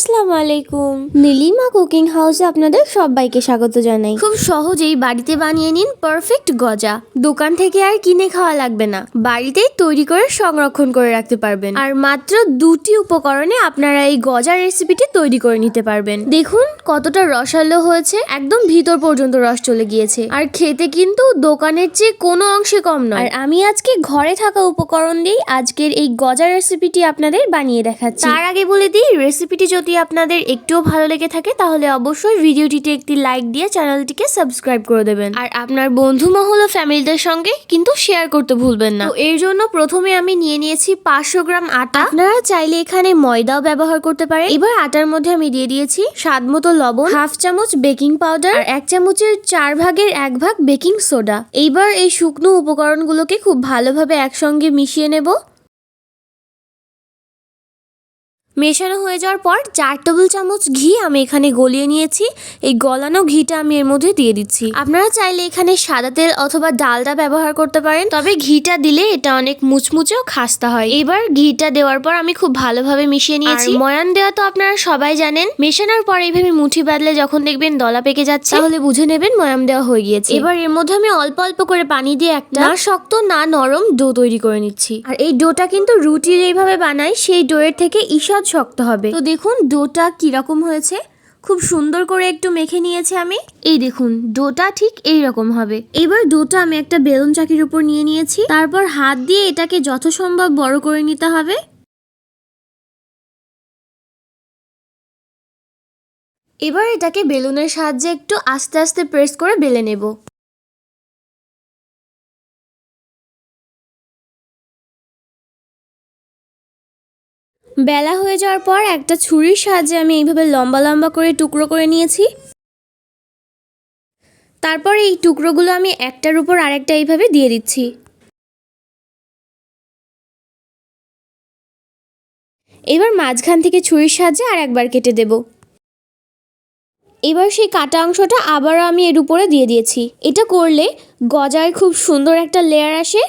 আসসালামু আলাইকুম। নীলিমা কুকিং হাউসে আপনাদের সবাইকে স্বাগত জানাই। খুব সহজেই বাড়িতে বানিয়ে নিন পারফেক্ট গজা। দোকান থেকে আর কিনে খাওয়া লাগবে না। বাড়িতেই তৈরি করে সংরক্ষণ করে রাখতে পারবেন। আর মাত্র দুটি উপকরণে আপনারা এই গজা রেসিপিটি তৈরি করে নিতে পারবেন। দেখুন কতটা রসালো হয়েছে। একদম ভিতর পর্যন্ত রস চলে গিয়েছে। আর খেতে কিন্তু দোকানের চেয়ে কোনো অংশে কম নয়। আর আমি আজকে ঘরে থাকা উপকরণ দিয়েই আজকের এই গজা রেসিপিটি আপনাদের বানিয়ে দেখাচ্ছি। তার আগে বলে দিই, রেসিপিটি যদি আপনাদের একটুও ভালো লেগে থাকে, তাহলে অবশ্যই ভিডিওটিতে একটি লাইক দিয়ে চ্যানেলটিকে সাবস্ক্রাইব করে দেবেন। আর আপনার বন্ধু মহল ও ফ্যামিলিদের সঙ্গে কিন্তু শেয়ার করতে ভুলবেন না। এর জন্য প্রথমে আমি নিয়ে নিয়েছি পাঁচশো গ্রাম আটা। আপনারা চাইলে এখানে ময়দাও ব্যবহার করতে পারেন। এবার আটার মধ্যে আমি দিয়ে দিয়েছি স্বাদ মতো লবণ, হাফ চামচ বেকিং পাউডার এক চামচের চার ভাগের এক ভাগ বেকিং সোডা এইবার এই শুকনো উপকরণগুলোকে খুব ভালোভাবে একসঙ্গে মিশিয়ে নেব। মেশানো হয়ে যাওয়ার পর চার টেবিল চামচ ঘি আমি এখানে গলিয়ে নিয়েছি। এই গলানো ঘিটা আমি এর মধ্যে দিয়ে দিচ্ছি। আপনারা চাইলে এখানে সাদা তেল অথবা ডালটা ব্যবহার করতে পারেন। তবে ঘিটা দিলে এটা অনেক মুচমুচে ও খাস্তা হয়। এবার ঘিটা দেওয়ার পর আমি খুব ভালোভাবে মিশিয়ে নিয়েছি। ময়ান দেওয়া তো আপনারা সবাই জানেন। মেশানোর পর এইভাবে মুঠি বাদলে যখন দেখবেন দলা পেকে যাচ্ছে তাহলে বুঝে নেবেন ময়াম দেওয়া হয়ে গিয়েছে। এবার এর মধ্যে আমি অল্প অল্প করে পানি দিয়ে একটা না শক্ত না নরম ডো তৈরি করে নিচ্ছি। আর এই ডোটা কিন্তু রুটি যেইভাবে বানাই সেই ডোয়ের থেকে ঈষৎ শক্ত হবে। তো দেখুন, ডোটা কীরকম হয়েছে। খুব সুন্দর করে একটু মেখে নিয়েছি আমি। এই দেখুন, ডোটা ঠিক এই রকম হবে। এবার ডোটা আমি একটা বেলুন চাকির উপর নিয়ে নিয়েছি। তারপর হাত দিয়ে এটাকে যথাসম্ভব বড় করে নিতে হবে। এবার এটাকে বেলুনের সাহায্যে একটু আস্তে আস্তে প্রেস করে বেলে নেব। বেলা হয়ে যাওয়ার পর একটা ছুরির সাহায্যে আমি এইভাবে লম্বা লম্বা করে টুকরো করে নিয়েছি। তারপর এই টুকরোগুলো আমি একটার উপর আরেকটা এইভাবে দিয়ে দিচ্ছি। এবার মাঝখান থেকে ছুরির সাহায্যে আর একবার কেটে দেব। এবার সেই কাটা অংশটা আবারও আমি এর উপরে দিয়ে দিয়েছি। এটা করলে গজায় খুব সুন্দর একটা লেয়ার আসে।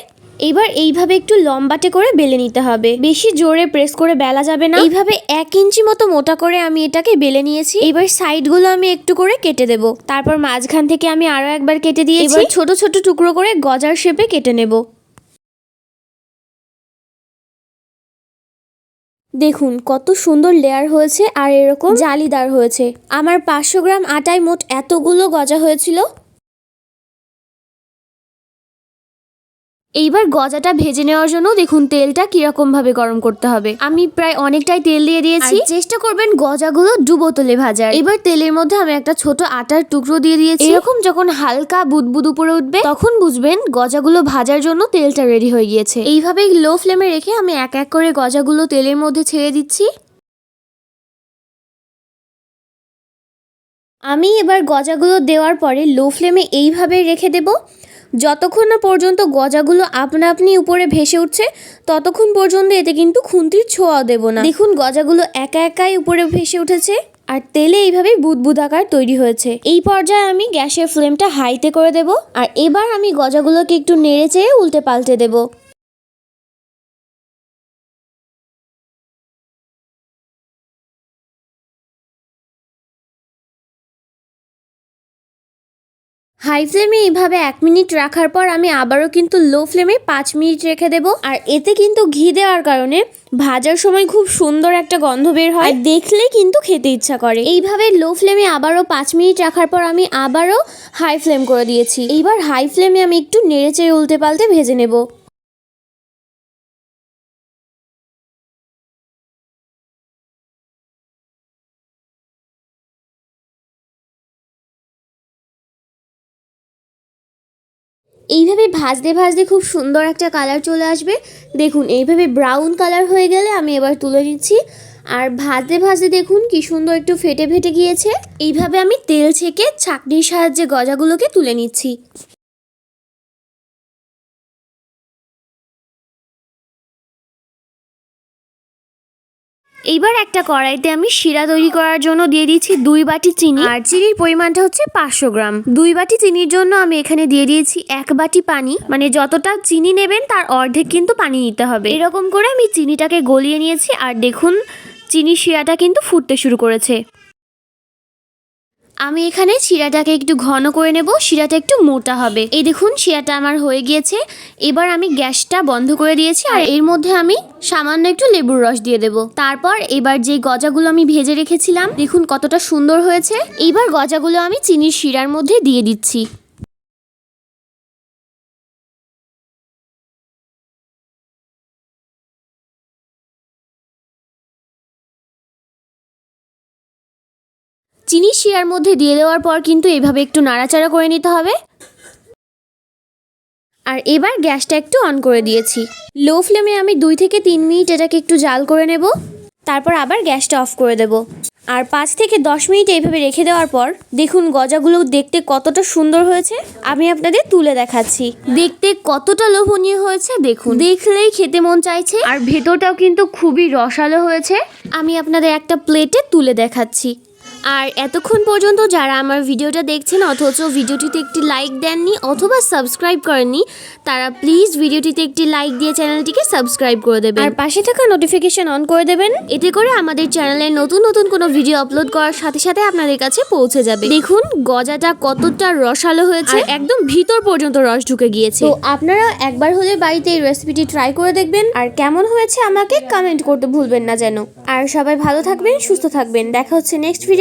এবার এইভাবে একটু লম্বাটে করে বেলে নিতে হবে। বেশি জোরে প্রেস করে বেলা যাবে না। এইভাবে এক ইঞ্চি মতো মোটা করে আমি এটাকে বেলে নিয়েছি। এবার সাইডগুলো আমি একটু করে কেটে দেব। তারপর মাঝখান থেকে আমি আরও একবার কেটে দিয়েছি। এবার ছোট ছোট টুকরো করে গজার শেপে কেটে নেব। দেখুন, কত সুন্দর লেয়ার হয়েছে আর এরকম জালিদার হয়েছে। আমার পাঁচশো গ্রাম আটায় মোট এতগুলো গজা হয়েছিল? এইবার গজাটা ভেজে নেওয়ার জন্য দেখুন তেলটা কীরকম ভাবে গরম করতে হবে। আমি প্রায় অনেকটাই তেল দিয়ে দিয়েছি। চেষ্টা করবেন গজাগুলো ডুবো তেলে ভাজার। এবার তেলের মধ্যে আমি একটা ছোট আটার টুকরো দিয়ে দিয়েছি। এরকম যখন হালকা বুদবুদ উপরে উঠবে তখন বুঝবেন গজাগুলো ভাজার জন্য তেলটা রেডি হয়ে গিয়েছে। এইভাবেই লো ফ্লেমে রেখে আমি এক এক করে গজাগুলো তেলের মধ্যে ছেড়ে দিচ্ছি। আমি এবার গজাগুলো দেওয়ার পরে লো ফ্লেমে এইভাবে রেখে দেব। যতক্ষণ না পর্যন্ত গজাগুলো আপনা আপনি উপরে ভেসে উঠছে, ততক্ষণ পর্যন্ত এতে কিন্তু খুন্তির ছোঁয়াও দেব না। দেখুন, গজাগুলো একা একাই উপরে ভেসে উঠেছে আর তেলে এইভাবে বুদবুদ আকার তৈরি হয়েছে। এই পর্যায়ে আমি গ্যাসের ফ্লেমটা হাইতে করে দেব আর এবার আমি গজাগুলোকে একটু নেড়ে চেড়ে উল্টে পাল্টে দেবো। হাই ফ্লেমে এইভাবে এক মিনিট রাখার পর আমি আবারও কিন্তু লো ফ্লেমে পাঁচ মিনিট রেখে দেব। আর এতে কিন্তু ঘি দেওয়ার কারণে ভাজার সময় খুব সুন্দর একটা গন্ধ বের হয়। দেখলে কিন্তু খেতে ইচ্ছা করে। এইভাবে লো ফ্লেমে আবারও পাঁচ মিনিট রাখার পর আমি আবারও হাই ফ্লেম করে দিয়েছি। এইবার হাই ফ্লেমে আমি একটু নেড়ে চেড়ে উল্টে পাল্টে ভেজে নেব। এইভাবে ভাজতে ভাজতে খুব সুন্দর একটা কালার চলে আসবে। দেখুন, এইভাবে ব্রাউন কালার হয়ে গেলে আমি এবার তুলে নিচ্ছি। আর ভাজতে ভাজতে দেখুন কি সুন্দর একটু ফেটে ফেটে গিয়েছে। এইভাবে আমি তেল ছেঁকে ছাকনির সাহায্যে গজাগুলোকে তুলে নিচ্ছি। এইবার একটা কড়াইতে আমি শিরা তৈরি করার জন্য দিয়ে দিয়েছি দুই বাটি চিনি। আর চিনির পরিমাণটা হচ্ছে পাঁচশো গ্রাম। দুই বাটি চিনির জন্য আমি এখানে দিয়ে দিয়েছি এক বাটি পানি। মানে যতটা চিনি নেবেন তার অর্ধেক কিন্তু পানি নিতে হবে। এরকম করে আমি চিনিটাকে গলিয়ে নিয়েছি। আর দেখুন চিনি শিরাটা কিন্তু ফুটতে শুরু করেছে। আমি এখানে শিরাটাকে একটু ঘন করে নেব, শিরাটা একটু মোটা হবে। এই দেখুন, শিরাটা আমার হয়ে গিয়েছে। এবার আমি গ্যাসটা বন্ধ করে দিয়েছি আর এর মধ্যে আমি সামান্য একটু লেবুর রস দিয়ে দেব। তারপর এবার যে গজাগুলো আমি ভেজে রেখেছিলাম, দেখুন কতটা সুন্দর হয়েছে। এইবার গজাগুলো আমি চিনির শিরার মধ্যে দিয়ে দিচ্ছি। চিনি শিরার মধ্যে দিয়ে দেওয়ার পর কিন্তু এভাবে একটু নাড়াচাড়া করে নিতে হবে। আর এবার গ্যাসটা একটু অন করে দিয়েছি। লো ফ্লেমে আমি দুই থেকে তিন মিনিট এটাকে একটু জাল করে নেব। তারপর আবার গ্যাসটা অফ করে দেব। আর পাঁচ থেকে দশ মিনিট এইভাবে রেখে দেওয়ার পর দেখুন গজাগুলো দেখতে কতটা সুন্দর হয়েছে। আমি আপনাদের তুলে দেখাচ্ছি। দেখতে কতটা লোভনীয় হয়েছে, দেখুন। দেখলেই খেতে মন চাইছে। আর ভেতরটাও কিন্তু খুবই রসালো হয়েছে। আমি আপনাদের একটা প্লেটে তুলে দেখাচ্ছি। আর এতক্ষণ পর্যন্ত যারা আমার ভিডিওটা দেখছেন অথচ ভিডিওটিতে একটি লাইক দেননি অথবা সাবস্ক্রাইব করেননি তারা প্লিজ ভিডিওটিতে একটি লাইক দিয়ে চ্যানেলটিকে সাবস্ক্রাইব করে দেবেন। আর পাশে থাকা নোটিফিকেশন অন করে দেবেন। এতে করে আমাদের চ্যানেলে নতুন নতুন কোনো ভিডিও আপলোড করার সাথে সাথে আপনাদের কাছে পৌঁছে যাবে। দেখুন গজাটা কতটা রসালো হয়েছে। একদম ভিতর পর্যন্ত রস ঢুকে গিয়েছে। তো আপনারা একবার হলে বাড়িতে এই রেসিপিটি ট্রাই করে দেখবেন। আর কেমন হয়েছে আমাকে কমেন্ট করতে ভুলবেন না যেন। আর সবাই ভালো থাকবেন সুস্থ থাকবেন। দেখা হচ্ছে নেক্সট